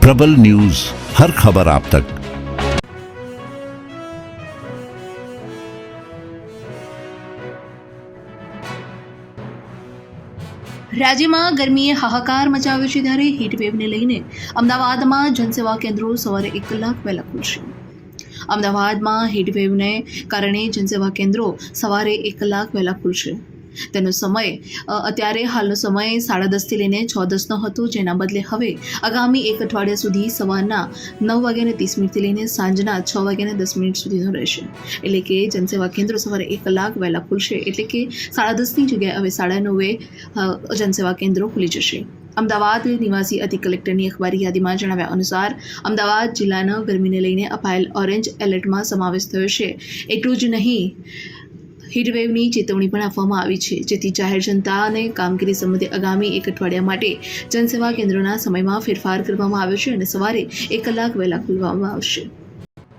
प्रबल न्यूज हर खबर आप तक રાજ્યમાં ગરમીએ હાહાકાર મચાવ્યો છે ત્યારે હીટવેવને લઈને અમદાવાદમાં જનસેવા કેન્દ્રો સવારે એક કલાક પહેલા ખુલશે અમદાવાદમાં હીટવેવને કારણે જનસેવા કેન્દ્રો સવારે એક કલાક પહેલા ખુલશે તેનો સમય અત્યારે હાલનો સમય સાડા દસથી લઈને છ દસનો હતો, જેના બદલે હવે આગામી એક અઠવાડિયા સુધી સવારના નવ વાગ્યાને ત્રીસ મિનિટથી લઈને સાંજના છ વાગ્યાને દસ મિનિટ સુધીનો રહેશે. એટલે કે જનસેવા કેન્દ્રો સવારે એક કલાક વહેલા ખુલશે, એટલે કે સાડા દસની જગ્યાએ હવે સાડા નવે જનસેવા કેન્દ્રો ખુલી જશે. અમદાવાદ નિવાસી અધિક કલેક્ટરની અખબારી યાદીમાં જણાવ્યા અનુસાર, અમદાવાદ જિલ્લાના ગરમીને લઈને અપાયેલ ઓરેન્જ એલર્ટમાં સમાવેશ થયો છે. એટલું જ નહીં હીટવેવની ચેતવણી પણ આપવામાં આવી છે, જેથી જાહેર જનતાને કામગીરી સંબંધે આગામી એક અઠવાડિયા માટે જનસેવા કેન્દ્રોના સમયમાં ફેરફાર કરવામાં આવ્યો છે અને સવારે એક કલાક વહેલા ખોલવામાં આવશે.